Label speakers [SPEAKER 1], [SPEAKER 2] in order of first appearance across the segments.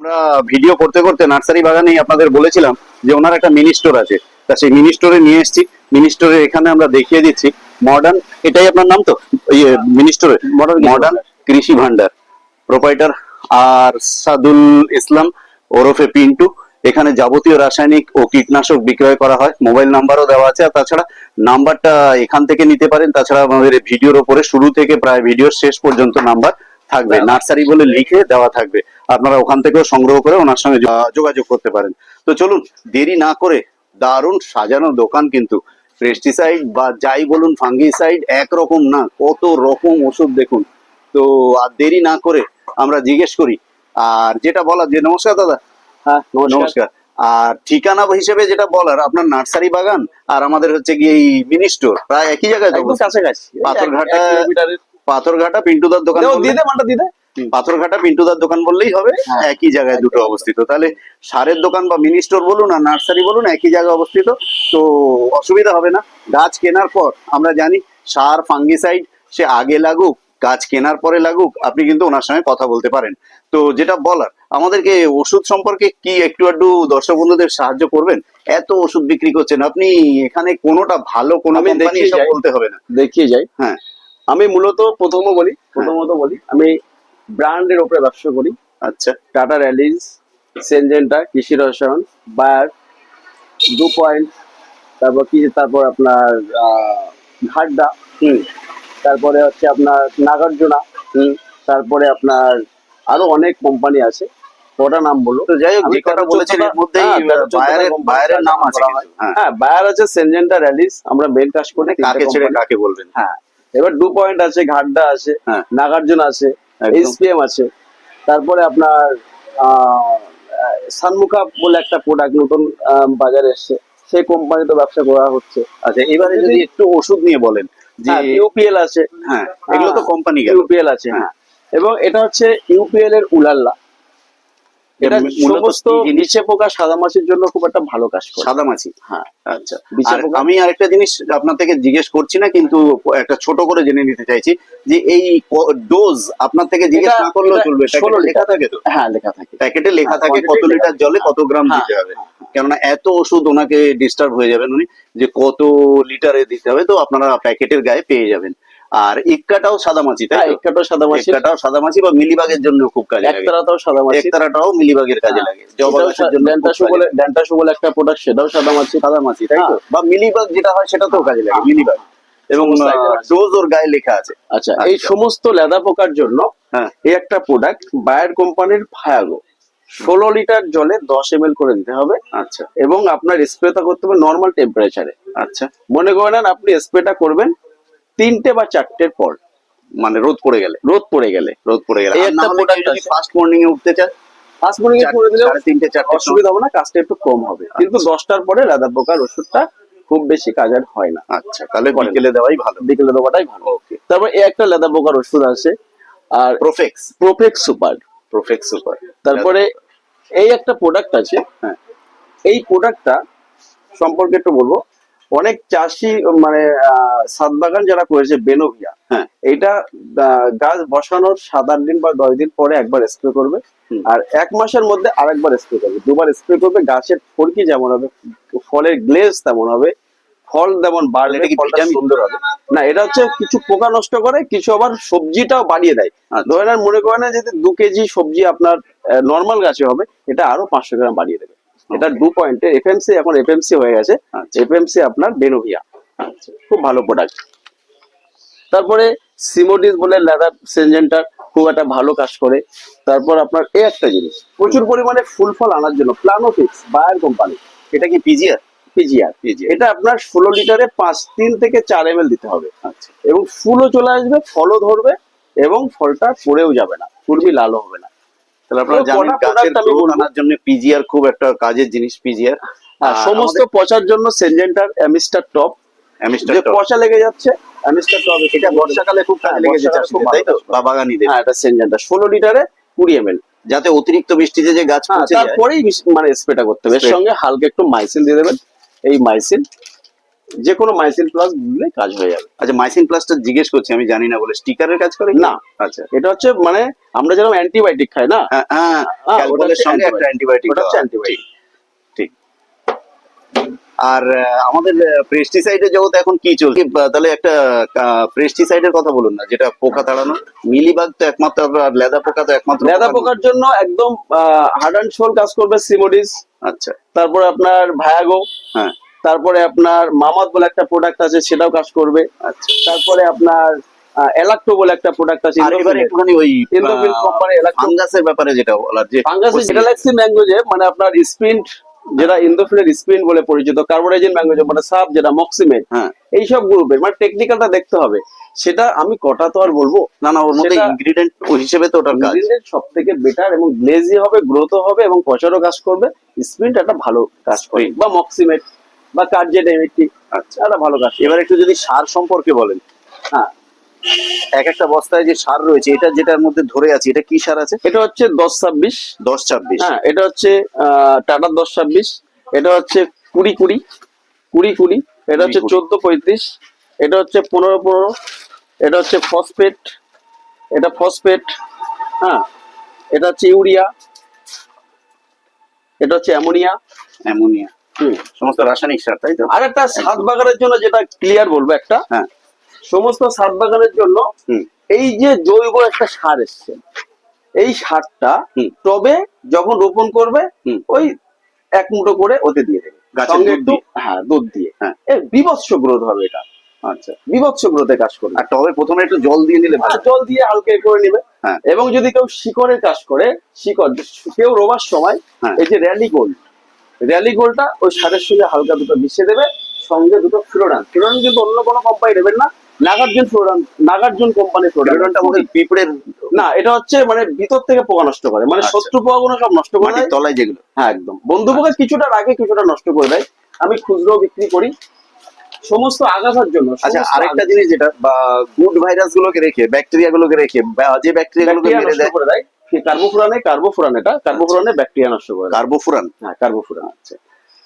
[SPEAKER 1] আমরা ভিডিও করতে করতে নার্সারি বাগানেই আপনাদের বলেছিলাম যে ওনার একটা মিনি স্টোর আছে। তা সেই মিনি স্টোরে নিয়ে এসেছি। মিনি স্টোরে এখানে আমরা দেখিয়ে দিচ্ছি মডার্ন এটাই আপনার নাম তো? ইয়ে মিনি স্টোরে মডার্ন মডার্ন কৃষি ভান্ডার প্রোপাইটার আর সাদুল ইসলাম ওরফে পিন্টু। এখানে যাবতীয় রাসায়নিক ও কীটনাশক বিক্রয় করা হয়। মোবাইল নাম্বারও দেওয়া আছে। আর তাছাড়া নাম্বারটা এখান থেকে নিতে পারেন। তাছাড়া আমাদের ভিডিওর ওপরে শুরু থেকে প্রায় ভিডিওর শেষ পর্যন্ত নাম্বার থাকবে। নার্সারি বলে লিখে দেওয়া থাকবে। আপনারা ওখান থেকেও সংগ্রহ করে ওনার সঙ্গে যোগাযোগ করতে পারেন। তো চলুন দেরি না করে দারুণ সাজানো দোকান কিন্তু পেস্টিসাইড বা যাই বলুন ফাঙ্গিসাইড একরকম না কত রকম ওষুধ দেখুন। তো আর দেরি না করে আমরা জিজ্ঞেস করি। আর যেটা বলা যে নমস্কার দাদা।
[SPEAKER 2] হ্যাঁ
[SPEAKER 1] নমস্কার। আর ঠিকানা হিসেবে যেটা বলার আপনার নার্সারি বাগান আর আমাদের হচ্ছে কি এই মিনি স্টোর প্রায় একই জায়গায় পাথরঘাটা পাথরঘাটা পিন্টুদার দোকান
[SPEAKER 2] দাও,
[SPEAKER 1] বললে-
[SPEAKER 2] দিয়ে দে মানটা দিয়ে দে।
[SPEAKER 1] পাথরঘাটা পিন্টুদার দোকান বললেই হবে
[SPEAKER 2] হ্যাঁ।
[SPEAKER 1] একই জায়গায় দুটো অবস্থিত। তাহলে সারের দোকান বা মিনি স্টোর বলুন আর নার্সারি বলুন একই জায়গায় অবস্থিত। তো অসুবিধা হবে না। গাছ কেনার পর আমরা জানি সার ফাঙ্গিসাইড সে আগে লাগুক গাছ কেনার পরে লাগুক আপনি কিন্তু ওনার সঙ্গে কথা বলতে পারেন। তো যেটা বলার আমাদেরকে ওষুধ সম্পর্কে কি একটু একটু দর্শক বন্ধুদের সাহায্য করবেন? এত ওষুধ বিক্রি করছেন আপনি এখানে কোনোটা ভালো কোনো। বলতে হবে না।
[SPEAKER 2] দেখিয়ে যাই।
[SPEAKER 1] হ্যাঁ।
[SPEAKER 2] আমি মূলত প্রথম বলি প্রথমত বলি আমি ব্র্যান্ডের উপরে ব্যবসা করি।
[SPEAKER 1] আচ্ছা।
[SPEAKER 2] টাটা র্যালিজ সেনজেন্টা কৃষি রসায়ন বায়ার দু পয়েন্ট তারপর কি তারপর আপনার ঘাড্ডা
[SPEAKER 1] হুম
[SPEAKER 2] তারপরে হচ্ছে আপনার নাগার্জুনা
[SPEAKER 1] হুম
[SPEAKER 2] তারপরে আপনার আরও অনেক কোম্পানি আছে কটা নাম বলো
[SPEAKER 1] তো যাই হোক যে
[SPEAKER 2] তেরো
[SPEAKER 1] বলেছেন এর মধ্যেই
[SPEAKER 2] হ্যাঁ,
[SPEAKER 1] বায়ারের বায়ারের নাম আছে
[SPEAKER 2] হয়।
[SPEAKER 1] হ্যাঁ।
[SPEAKER 2] হ্যাঁ বায়ার আছে সেনজেন্টা র্যালিস আমরা মেন কাজ করি
[SPEAKER 1] কাকে ছেড়ে কাকে বলবেন?
[SPEAKER 2] হ্যাঁ এবার দু পয়েন্ট আছে ঘাড্ডা আছে
[SPEAKER 1] হ্যাঁ।
[SPEAKER 2] নাগার্জুন আছে এসপিএম আছে। তারপরে আপনার আহ, সানমুখা বলে একটা প্রোডাক্ট নতুন বাজারে এসছে। সেই কোম্পানিতে ব্যবসা করা হচ্ছে।
[SPEAKER 1] আচ্ছা এবারে যদি একটু ওষুধ নিয়ে বলেন যে
[SPEAKER 2] ইউপিএল আছে।
[SPEAKER 1] হ্যাঁ এগুলো তো কোম্পানি
[SPEAKER 2] ইউপিএল আছে। হ্যাঁ। এবং এটা হচ্ছে ইউপিএল এর উলাল্লা। এটা সমস্ত নিচে পোকা? সাদা মাছির জন্য খুব একটা ভালো কাজ করে।
[SPEAKER 1] সাদা মাছি
[SPEAKER 2] হ্যাঁ।
[SPEAKER 1] আচ্ছা? আমি আরেকটা জিনিস আপনার থেকে জিজ্ঞেস করছি না কিন্তু একটা ছোট করে জেনে নিতে চাইছি যে এই ডোজ আপনার থেকে জিজ্ঞেস না করলেও চলবে।
[SPEAKER 2] 16
[SPEAKER 1] লেখা থাকে তো?
[SPEAKER 2] হ্যাঁ লেখা থাকে।
[SPEAKER 1] প্যাকেটে লেখা
[SPEAKER 2] হ্যাঁ,
[SPEAKER 1] থাকে কত লিটার জলে কত গ্রাম
[SPEAKER 2] হ্যাঁ,
[SPEAKER 1] দিতে হবে। কেননা এত ওষুধ ওনাকে ডিস্টার্ব হয়ে যাবেন উনি যে কত লিটারে দিতে হবে তো আপনারা প্যাকেটের গায়ে পেয়ে যাবেন। আর ইক্কাটাও সাদা মাছি তাই
[SPEAKER 2] হ্যাঁ
[SPEAKER 1] তো?
[SPEAKER 2] একটাও সাদা মাছি
[SPEAKER 1] একটাটাও সাদা মাছি বা মিলিবাগের জন্য খুব কাজে লাগে।
[SPEAKER 2] একতারাটাও সাদা মাছি
[SPEAKER 1] একতারাটাও মিলিবাগের কাজে লাগে। জবা
[SPEAKER 2] এটাও
[SPEAKER 1] জন্য
[SPEAKER 2] ড্যান্টাসু বলে
[SPEAKER 1] লাগে।
[SPEAKER 2] ড্যান্টাসু বলে একটা প্রোডাক্ট সেটাও সাদা মাছি
[SPEAKER 1] সাদা মাছি তাই তো?
[SPEAKER 2] হ্যাঁ।
[SPEAKER 1] বা মিলিবাগ যেটা হয় সেটাতেও কাজে লাগে মিলিবাগ। এবং। ডোজ ওর গায়ে লেখা আছে।
[SPEAKER 2] আচ্ছা এই। সমস্ত লেদা পোকার জন্য
[SPEAKER 1] হ্যাঁ।
[SPEAKER 2] এই একটা প্রোডাক্ট বায়ার কোম্পানির ফায়াগো ষোলো লিটার জলে দশ এম করে দিতে হবে।
[SPEAKER 1] আচ্ছা।
[SPEAKER 2] এবং আপনার স্প্রেটা করতে হবে নর্মাল টেম্পারেচারে
[SPEAKER 1] আচ্ছা।
[SPEAKER 2] মনে করেন আপনি স্প্রেটা করবেন তিনটে বা চারটের পর
[SPEAKER 1] মানে রোদ পড়ে গেলে।
[SPEAKER 2] রোদ পড়ে গেলে।
[SPEAKER 1] রোদ পড়ে গেলে।
[SPEAKER 2] একটা
[SPEAKER 1] যদি ফার্স্ট মর্নিং এ উঠতে চায়
[SPEAKER 2] ফার্স্ট মর্নিং এ করে দিলে
[SPEAKER 1] তিনটে চারটে
[SPEAKER 2] অসুবিধা হবে না কাজটা একটু কম হবে। কিন্তু দশটার পরে লেদা পোকার ওষুধটা খুব বেশি কাজের হয় না।
[SPEAKER 1] আচ্ছা তাহলে। বিকেলে দেওয়াই ভালো।
[SPEAKER 2] বিকেলে দেওয়াটাই ভালো।
[SPEAKER 1] ওকে
[SPEAKER 2] তারপর এই একটা লেদা পোকার ওষুধ আছে আর
[SPEAKER 1] Profex
[SPEAKER 2] Profex super
[SPEAKER 1] Profex super
[SPEAKER 2] তারপরে এই একটা প্রোডাক্ট আছে
[SPEAKER 1] হ্যাঁ।
[SPEAKER 2] এই প্রোডাক্টটা সম্পর্কে একটু বলব। অনেক চাষি মানে সাত বাগান যারা করেছে বেনোভিয়া
[SPEAKER 1] হ্যাঁ
[SPEAKER 2] এটা গাছ বসানোর সাত আট দিন বা দশ দিন পরে একবার স্প্রে করবে। আর এক মাসের মধ্যে আরেকবার স্প্রে করবে। দুবার স্প্রে করবে গাছের ফড়কি যেমন হবে ফলের গ্লেজ তেমন হবে ফল যেমন বাড়লে ফলটা সুন্দর হবে? না এটা হচ্ছে কিছু পোকা নষ্ট করে কিছু আবার সবজিটাও বাড়িয়ে দেয়।
[SPEAKER 1] আচ্ছা।
[SPEAKER 2] ধরে নেন মনে করেন যদি দু কেজি সবজি আপনার নর্মাল গাছে হবে এটা আরও পাঁচশো গ্রাম বাড়িয়ে দেবে। এটা দু পয়েন্টে এফএমসি এখন এফএমসি হয়ে গেছে।
[SPEAKER 1] আচ্ছা।
[SPEAKER 2] এফএমসি আপনার বেনোভিয়া খুব ভালো প্রোডাক্ট তারপরে সিমোডিস বলে লেদার সেনজেন্টার খুব একটা ভালো কাজ করে। তারপর আপনার এই একটা জিনিস প্রচুর পরিমাণে ফুল ফল আনার জন্য। প্লানোফিক্স বায়ার কোম্পানি
[SPEAKER 1] এটা কি পিজিআর
[SPEAKER 2] পিজিআর এটা আপনার ষোলো লিটারে পাঁচ তিন থেকে চার এম দিতে হবে।
[SPEAKER 1] আচ্ছা।
[SPEAKER 2] এবং ফুলও চলে আসবে ফলও ধরবে এবং ফলটা পড়েও যাবে না। কুর্মি লালও হবে না।
[SPEAKER 1] তাহলে আপনারা জানেন গাছের গ্রোথ আনার জন্য পিজিআর খুব একটা কাজের জিনিস পিজিআর
[SPEAKER 2] সমস্ত পচার জন্য সেনজেন্টার অ্যামিস্টার টপ
[SPEAKER 1] অ্যামিস্টার
[SPEAKER 2] যে পচা লেগে যাচ্ছে অ্যামিস্টার টপ
[SPEAKER 1] এটা বর্ষাকালে খুব কাজে
[SPEAKER 2] হ্যাঁ, বর্ষাকালে খুব
[SPEAKER 1] তাই তো? বা বাগানিদের।
[SPEAKER 2] হ্যাঁ এটা সেনজেন্টার ষোলো লিটারে কুড়ি এম
[SPEAKER 1] যাতে অতিরিক্ত বৃষ্টিতে যে গাছ পচে যায়।
[SPEAKER 2] তারপরেই মানে স্প্রেটা করতে হবে। এর সঙ্গে হালকা একটু মাইসিন দিয়ে দেবেন। এই মাইসিন যে কোনো মাইসিন প্লাস দিলে কাজ হয়ে যাবে।
[SPEAKER 1] আচ্ছা মাইসিন প্লাসটা জিজ্ঞেস করছি আমি জানি না বলে। স্টিকারের কাজ করে
[SPEAKER 2] না।
[SPEAKER 1] আচ্ছা।
[SPEAKER 2] এটা হচ্ছে মানে আমরা যেরকম অ্যান্টিবায়োটিক খাই না?
[SPEAKER 1] হ্যাঁ হ্যাঁ।
[SPEAKER 2] হ্যাঁ,
[SPEAKER 1] সঙ্গে একটা অ্যান্টিবায়োটিক
[SPEAKER 2] ওটা হচ্ছে antibiotic।
[SPEAKER 1] ঠিক। আর আমাদের পেস্টিসাইডের জগতে এখন কি চলছে? তাহলে একটা পেস্টিসাইডের কথা বলুন না যেটা পোকা তাড়ানো। মিলিবাগ তো একমাত্র আর লেদা পোকা তো একমাত্র
[SPEAKER 2] লেদা পোকার জন্য একদম হার্ড অ্যান্ড শোল কাজ করবে সিমোডিস।
[SPEAKER 1] আচ্ছা।
[SPEAKER 2] তারপরে আপনার ভায়াগো
[SPEAKER 1] হ্যাঁ।
[SPEAKER 2] তারপরে আপনার মামাত বলে একটা প্রোডাক্ট আছে সেটাও কাজ করবে।
[SPEAKER 1] আচ্ছা।
[SPEAKER 2] তারপরে আপনার এলাক্টো বলে একটা প্রোডাক্ট আছে
[SPEAKER 1] একটুখানি ওই
[SPEAKER 2] ইন্দোফিল কোম্পানি
[SPEAKER 1] ফাঙ্গাসের ব্যাপারে যেটা যে
[SPEAKER 2] ফাঙ্গাস গ্যালাক্সি ম্যাঙ্গোজে মানে আপনার স্পিন্ট যেটা ইন্দোফিলের স্পিন বলে পরিচিত কার্বোরাইজিন ম্যাঙ্গোজে মানে সাপ যেটা মক্সিমেট
[SPEAKER 1] হ্যাঁ।
[SPEAKER 2] এইসব গ্রুপের মানে টেকনিক্যালটা দেখতে হবে। সেটা আমি কটা তো আর বলব।
[SPEAKER 1] না না ওর মধ্যে ইনগ্রিডিয়েন্ট হিসেবে তো ওটার কাজ।
[SPEAKER 2] সব থেকে বেটার এবং গ্লেজি হবে গ্রোথও হবে এবং পচারও কাজ করবে। স্পিনটা একটা ভালো কাজ করে বা মক্সিমেট বা কার্জেট এমিটি
[SPEAKER 1] আচ্ছা।
[SPEAKER 2] ভালো কাজ
[SPEAKER 1] এবার একটু যদি সার সম্পর্কে বলেন।
[SPEAKER 2] হ্যাঁ।
[SPEAKER 1] এক একটা বস্তায় যে সার রয়েছে এটা যেটার মধ্যে ধরে আছে এটা কি সার আছে?
[SPEAKER 2] এটা হচ্ছে দশ ছাব্বিশ।
[SPEAKER 1] দশ ছাব্বিশ।
[SPEAKER 2] হ্যাঁ এটা হচ্ছে আহ, টাটার দশ ছাব্বিশ। এটা হচ্ছে কুড়ি কুড়ি। কুড়ি কুড়ি। এটা হচ্ছে চোদ্দ পঁয়ত্রিশ। এটা হচ্ছে পনেরো পনেরো। এটা হচ্ছে ফসফেট। এটা ফসফেট। হ্যাঁ। এটা হচ্ছে ইউরিয়া। এটা হচ্ছে অ্যামোনিয়া।
[SPEAKER 1] অ্যামোনিয়া। সমস্ত রাসায়নিক সার তাই তো?
[SPEAKER 2] আর একটা সাত বাগানের জন্য যেটা ক্লিয়ার বলব একটা
[SPEAKER 1] হ্যাঁ।
[SPEAKER 2] সমস্ত সাত বাগানের জন্য এই যে জৈব একটা সার এসছে এই সারটা। টবে যখন রোপণ করবে ওই এক মুঠো করে ওতে দিয়ে দেবে। সঙ্গে একটু? হ্যাঁ দুধ দিয়ে।
[SPEAKER 1] হ্যাঁ।
[SPEAKER 2] বিভৎস গ্রোথ হবে এটা।
[SPEAKER 1] আচ্ছা।
[SPEAKER 2] বিভৎস গ্রোথে কাজ করবে।
[SPEAKER 1] আর টবে প্রথমে একটু জল দিয়ে নিলে ভালো।
[SPEAKER 2] জল দিয়ে হালকা করে নিবে।
[SPEAKER 1] হ্যাঁ।
[SPEAKER 2] এবং যদি কেউ শিকড়ের কাজ করে শিকড় কেউ রোবার সময়
[SPEAKER 1] হ্যাঁ।
[SPEAKER 2] এই যে র্যালি গোল্ড র্যালি গোলটা ওই সারের সঙ্গে হালকা দুটো মিশিয়ে দেবে সঙ্গে দুটো ফ্লোরান ফ্লোরান কিন্তু অন্য কোনো কোম্পানি দেবেন না। নাগার্জুন ফ্লোরান নাগার্জুন কোম্পানি
[SPEAKER 1] ফ্লোরানটা পিঁপড়ের
[SPEAKER 2] না এটা হচ্ছে মানে ভিতর থেকে পোকা নষ্ট করে। মানে
[SPEAKER 1] আচ্ছা।
[SPEAKER 2] শত্রু পোকাগুলো সব নষ্ট করে দেয়।
[SPEAKER 1] তলায় যেগুলো।
[SPEAKER 2] হ্যাঁ একদম। বন্ধু পোকা কিছুটা রাখে কিছুটা নষ্ট করে দেয়। আমি খুচরো বিক্রি করি। সমস্ত আগাছার জন্য
[SPEAKER 1] আচ্ছা আরেকটা জিনিস যেটা বা গুড ভাইরাস গুলোকে রেখে ব্যাকটেরিয়া গুলোকে রেখে যে ব্যাকটেরিয়া গুলোকে মেরে দেয়।
[SPEAKER 2] কার্বোফুরানে? কার্বোফুরান এটা। কার্বোফুরানে ব্যাকটেরিয়া নষ্ট করে
[SPEAKER 1] কার্বোফুরান?
[SPEAKER 2] হ্যাঁ কার্বোফুরান
[SPEAKER 1] আচ্ছা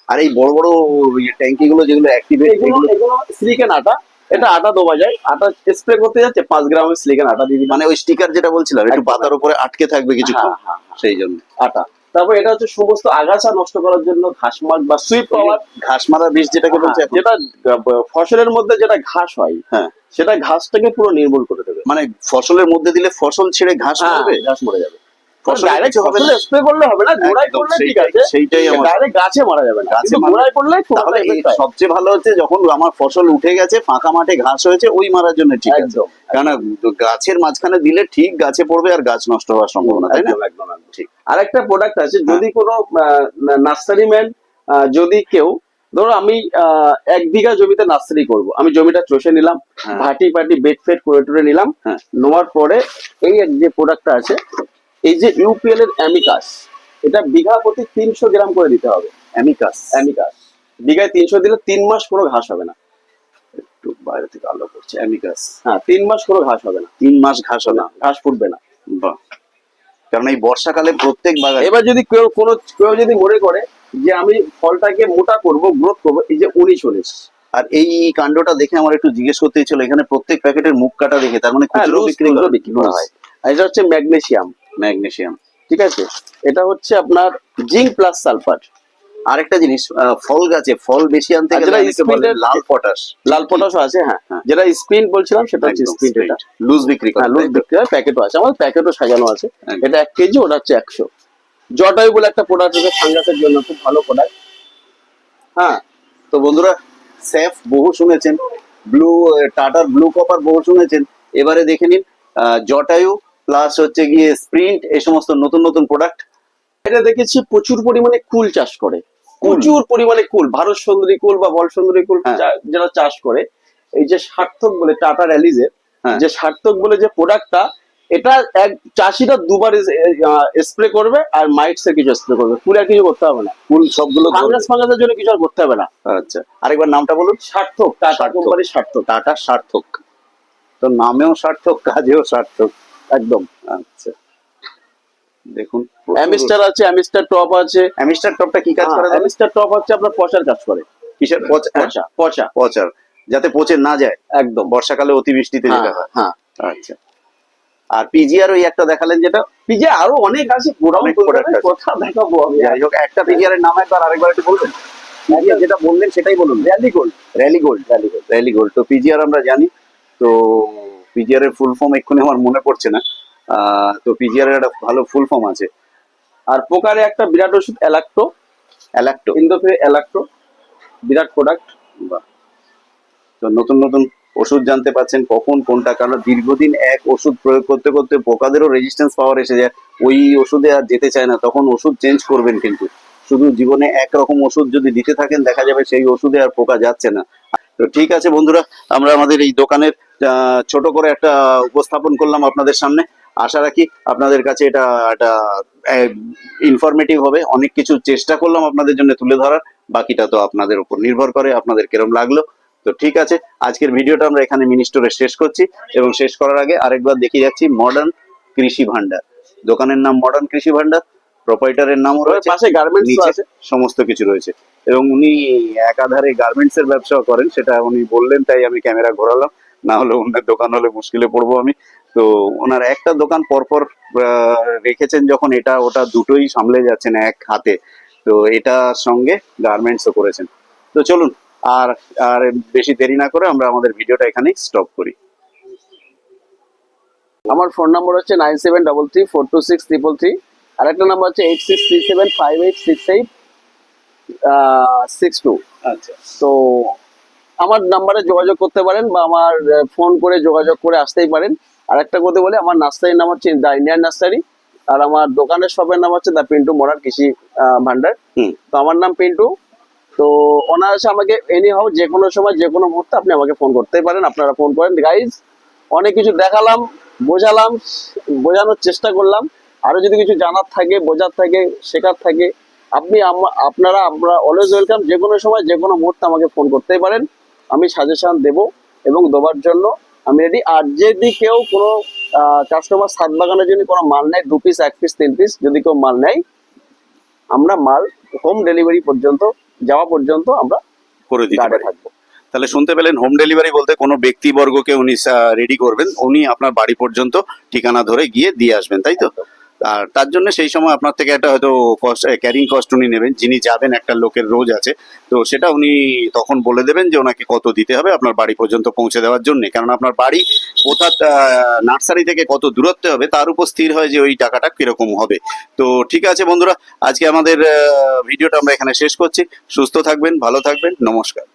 [SPEAKER 1] আর এই বড় বড় ট্যাঙ্কি গুলো যেগুলো অ্যাক্টিভেট
[SPEAKER 2] এগুলো সিলিকেন আটা। এটা আটা দেওয়া যায়। আটা স্প্রে করতে যাচ্ছে পাঁচ গ্রামের সিলিকেন আটা দিয়ে
[SPEAKER 1] মানে ওই স্টিকার যেটা বলছিলাম একটু পাতার উপরে আটকে থাকবে কিছুক্ষণ।
[SPEAKER 2] হ্যাঁ, হ্যাঁ, হ্যাঁ,
[SPEAKER 1] সেই জন্য।
[SPEAKER 2] আটা। তারপর এটা হচ্ছে সমস্ত আগাছা নষ্ট করার জন্য ঘাস মাছ বা সুইপ পাওয়ার
[SPEAKER 1] ঘাস মারা বীজ যেটাকে বলছে এখন।
[SPEAKER 2] যেটা ফসলের মধ্যে যেটা ঘাস হয়
[SPEAKER 1] হ্যাঁ।
[SPEAKER 2] সেটা ঘাসটাকে পুরো নির্মূল করে দেবে।
[SPEAKER 1] মানে ফসলের মধ্যে দিলে ফসল ছেড়ে ঘাস
[SPEAKER 2] হ্যাঁ,
[SPEAKER 1] মরবে?
[SPEAKER 2] ঘাস মরে যাবে। ডাইরেক্ট
[SPEAKER 1] কিছু হবে না?
[SPEAKER 2] ফসলে স্প্রে করলে হবে না গোড়ায় করলে ঠিক আছে
[SPEAKER 1] সেইটাই আমার
[SPEAKER 2] ডাইরেক্ট গাছে মারা যাবে না।
[SPEAKER 1] গাছে
[SPEAKER 2] গোড়ায় করলে
[SPEAKER 1] তাহলে সবচেয়ে ভালো হচ্ছে যখন আমার ফসল উঠে গেছে ফাঁকা মাঠে ঘাস হয়েছে ওই মারার জন্য ঠিক আছে। কারণ গাছের মাঝখানে দিলে ঠিক গাছে পড়বে আর গাছ নষ্ট হওয়ার সম্ভাবনা তাই না?
[SPEAKER 2] একদম একদম একদম ঠিক। আরেকটা প্রোডাক্ট আছে যদি কোনো নার্সারি ম্যান যদি কেউ ধরো আমি আহ, এক বিঘা জমিতে নার্সারি করব। আমি জমিটা চষে নিলাম
[SPEAKER 1] হ্যাঁ।
[SPEAKER 2] ভাটি পাটি বেড ফেড করে টুরে নিলাম
[SPEAKER 1] হ্যাঁ।
[SPEAKER 2] নেওয়ার পরে এই যে প্রোডাক্টটা আছে এই যে ইউপিএল এর অ্যামিকাস এটা বিঘা প্রতি তিনশো গ্রাম করে দিতে হবে।
[SPEAKER 1] অ্যামিকাস
[SPEAKER 2] অ্যামিকাস বিঘায় তিনশো দিলে তিন মাস কোনো ঘাস হবে না।
[SPEAKER 1] একটু বাইরে থেকে আলো করছে অ্যামিকাস
[SPEAKER 2] হ্যাঁ তিন মাস কোনো ঘাস হবে না।
[SPEAKER 1] তিন মাস ঘাস হবে
[SPEAKER 2] না? ঘাস ফুটবে না।
[SPEAKER 1] বাহ। কারণ এই বর্ষাকালে প্রত্যেক বাগান
[SPEAKER 2] এবার যদি কেউ কোনো কেউ যদি মনে করে যে আমি ফলটাকে মোটা করব গ্রোথ করব এই যে উনিশ উনিশ।
[SPEAKER 1] আর এই কাণ্ডটা দেখে আমার একটু জিজ্ঞেস করতে ছিল এখানে প্রত্যেক প্যাকেটের মুখ কাটা দেখে তার মানে
[SPEAKER 2] হ্যাঁ
[SPEAKER 1] বিক্রি করা।
[SPEAKER 2] বিক্রি করা হয়। আর এটা হচ্ছে ম্যাগনেসিয়াম
[SPEAKER 1] ম্যাগনেসিয়াম
[SPEAKER 2] ঠিক আছে? এটা হচ্ছে আপনার জিঙ্ক প্লাস সালফার।
[SPEAKER 1] আরেকটা জিনিস ফল গাছে ফল বেশি আনতে গেলে লাল পটাশ।
[SPEAKER 2] লাল পটাশও আছে হ্যাঁ
[SPEAKER 1] হ্যাঁ।
[SPEAKER 2] যেটা স্পিন বলছিলাম সেটা হচ্ছে স্পিন এটা।
[SPEAKER 1] লুজ বিক্রি করে
[SPEAKER 2] হ্যাঁ লুজ বিক্রি হয় প্যাকেটও আছে। আমাদের প্যাকেটও সাজানো আছে। এটা এক কেজি ওটা হচ্ছে একশো। জটায়ু বলে একটা প্রোডাক্ট আছে ফাঙ্গাসের জন্য খুব ভালো প্রোডাক্ট হ্যাঁ
[SPEAKER 1] তো বন্ধুরা স্যাফ বহু শুনেছেন। ব্লু টাটার ব্লু কপার বহু শুনেছেন। এবারে দেখে নিন আহ, জটায়ু প্লাস হচ্ছে গিয়ে স্প্রিন্ট এই সমস্ত নতুন নতুন প্রোডাক্ট
[SPEAKER 2] এটা দেখেছি প্রচুর পরিমাণে কুল চাষ করে। প্রচুর পরিমাণে কুল ভারত সুন্দরী কুল বা বল সুন্দরী কুল
[SPEAKER 1] হ্যাঁ।
[SPEAKER 2] যারা চাষ করে এই যে সার্থক বলে টাটা র্যালিজের। যে সার্থক বলে যে প্রোডাক্টটা এটা এক চাষিরা দুবার স্প্রে করবে আর মাইটস এর কিছু স্প্রে করবে। কুল আর কিছু করতে হবে না।
[SPEAKER 1] ফুল সবগুলো
[SPEAKER 2] ফাঙ্গাস ফাঙ্গাসের জন্য কিছু আর করতে হবে না।
[SPEAKER 1] আচ্ছা আরেকবার নামটা বলুন।
[SPEAKER 2] সার্থক টাটা। কোম্পানির সার্থক।
[SPEAKER 1] টাটা সার্থক। তো নামেও সার্থক কাজেও সার্থক।
[SPEAKER 2] একদম।
[SPEAKER 1] আচ্ছা। দেখুন
[SPEAKER 2] অ্যামিস্টার আছে অ্যামিস্টার টপ আছে।
[SPEAKER 1] অ্যামিস্টার টপটা কি কাজ করে
[SPEAKER 2] অ্যামিস্টার টপ হচ্ছে আপনার পচার কাজ করে।
[SPEAKER 1] কিসের? পচা হ্যাঁ,
[SPEAKER 2] পচা। পচা
[SPEAKER 1] পচার। যাতে পচে না যায়।
[SPEAKER 2] একদম।
[SPEAKER 1] বর্ষাকালে অতিবৃষ্টিতে যেটা
[SPEAKER 2] হ্যাঁ
[SPEAKER 1] হয়।
[SPEAKER 2] হ্যাঁ।
[SPEAKER 1] আচ্ছা। আর পিজিআর ওই একটা দেখালেন যেটা?
[SPEAKER 2] পিজে আরও অনেক আছে গোডাউন। কথা দেখাবো আমি।
[SPEAKER 1] যাই হোক একটা পিজিআর এর নাম একবার আরেকবার একটু বলবেন? PGR যেটা বললেন সেটাই বলুন।
[SPEAKER 2] Rally Gold
[SPEAKER 1] Rally Gold Rally Gold Rally Gold তো পিজিআর আমরা জানি। তো পিজিআর এর ফুল ফর্ম এক্ষুনি আমার মনে পড়ছে না। তো পিজিআর এর একটা ভালো ফুল ফর্ম আছে।
[SPEAKER 2] আর পোকারে একটা বিরাট ওষুধ অ্যালাক্টো
[SPEAKER 1] অ্যালাক্টো
[SPEAKER 2] ইন্দোফিরে অ্যালাক্টো বিরাট প্রোডাক্ট
[SPEAKER 1] বাহ। তো নতুন নতুন ওষুধ জানতে পাচ্ছেন কখন কোনটা কারণ দীর্ঘদিন এক ওষুধ প্রয়োগ করতে করতে পোকাদেরও রেজিস্ট্যান্স পাওয়ার এসে যায়। ওই ওষুধে আর যেতে চায় না তখন ওষুধ চেঞ্জ করবেন কিন্তু। শুধু জীবনে একরকম ওষুধ যদি দিতে থাকেন দেখা যাবে সেই ওষুধে আর পোকা যাচ্ছে না। তো ঠিক আছে বন্ধুরা আমরা আমাদের এই দোকানের ছোট করে একটা উপস্থাপন করলাম আপনাদের সামনে। আশা রাখি আপনাদের কাছে এটা একটা ইনফরমেটিভ হবে। অনেক কিছু চেষ্টা করলাম আপনাদের জন্য তুলে ধরার বাকিটা তো আপনাদের উপর নির্ভর করে আপনাদের কিরম লাগল। তো ঠিক আছে আজকের ভিডিওটা আমরা এখানে মিনি স্টোরে শেষ করছি এবং শেষ করার আগে আরেকবার দেখিয়ে যাচ্ছি মডার্ন কৃষি ভান্ডার দোকানের নাম মডার্ন কৃষি ভান্ডার প্রোপাইটারের নামও রয়েছে
[SPEAKER 2] পাশে গার্মেন্টস
[SPEAKER 1] নিচে
[SPEAKER 2] আছে।
[SPEAKER 1] সমস্ত কিছু রয়েছে। এবং উনি একাধারে গার্মেন্টস এর ব্যবসাও করেন, সেটা উনি বললেন, তাই আমি ক্যামেরা ঘোরালাম। না হলে অন্যের দোকান হলে মুশকিলে পড়ব আমি। তো ওনার একটা দোকান পরপর রেখেছেন যখন এটা ওটা দুটোই সামলে যাচ্ছেন এক হাতে। তো এটার সঙ্গে গার্মেন্টসও করেছেন। তো চলুন, আর আর বেশি দেরি না করে আমরা আমাদের ভিডিওটা এখানেই স্টপ করি।
[SPEAKER 2] আমার ফোন নাম্বার হচ্ছে nine seven double three four two six triple three আর একটা নাম্বার হচ্ছে eight six three seven five eight six eight six two
[SPEAKER 1] আচ্ছা।
[SPEAKER 2] তো আমার নাম্বারে যোগাযোগ করতে পারেন বা আমার ফোন করে যোগাযোগ করে আসতেই পারেন। আর একটা কথা বলে আমার নার্সারির নাম হচ্ছে দ্য ইন্ডিয়ান নার্সারি আর আমার দোকানের শপের নাম হচ্ছে দ্য পিন্টু মরার কৃষি ভান্ডার তো আমার নাম পিন্টু তো অনায়াসে আমাকে এনি হাও যে কোনো সময় যে কোনো মুহূর্তে আপনি আমাকে ফোন করতেই পারেন আপনারা ফোন করেন। গাইজ অনেক কিছু দেখালাম বোঝালাম বোঝানোর চেষ্টা করলাম। আরও যদি কিছু জানার থাকে বোঝার থাকে শেখার থাকে আপনি আপনারা আমরা অলওয়েজ ওয়েলকাম যে কোনো সময় যে কোনো মুহূর্তে আমাকে ফোন করতেই পারেন। আমি সাজেশন দেব এবং দেওয়ার জন্য আমি রেডি আর যদি কেউ কোনো কাস্টমার সাত বাগানের জন্য কোনো মাল নেয় দু পিস এক পিস তিন পিস যদি কেউ মাল নেয় আমরা মাল হোম ডেলিভারি পর্যন্ত যাওয়া পর্যন্ত আমরা
[SPEAKER 1] করে দিতে
[SPEAKER 2] থাকব।
[SPEAKER 1] তাহলে শুনতে পেলেন হোম ডেলিভারি বলতে কোনো ব্যক্তিবর্গকে উনি রেডি করবেন। উনি আপনার বাড়ি পর্যন্ত ঠিকানা ধরে গিয়ে দিয়ে আসবেন তাই তো? আর তার জন্য সেই সময় আপনার থেকে একটা হয়তো কস্ট ক্যারিং কস্ট উনি নেবেন, যিনি যাবেন একটা লোকের রোজ আছে। তো সেটা উনি তখন বলে দেবেন যে ওনাকে কত দিতে হবে আপনার বাড়ি পর্যন্ত পৌঁছে দেওয়ার জন্য। কারণ আপনার বাড়ি কোথা নার্সারি থেকে কত দূরত্বে হবে তার উপর স্থির হয় যে ওই টাকাটা কীরকম হবে। তো ঠিক আছে বন্ধুরা, আজকে আমাদের ভিডিওটা আমরা এখানে শেষ করছি। সুস্থ থাকবেন, ভালো থাকবেন, নমস্কার।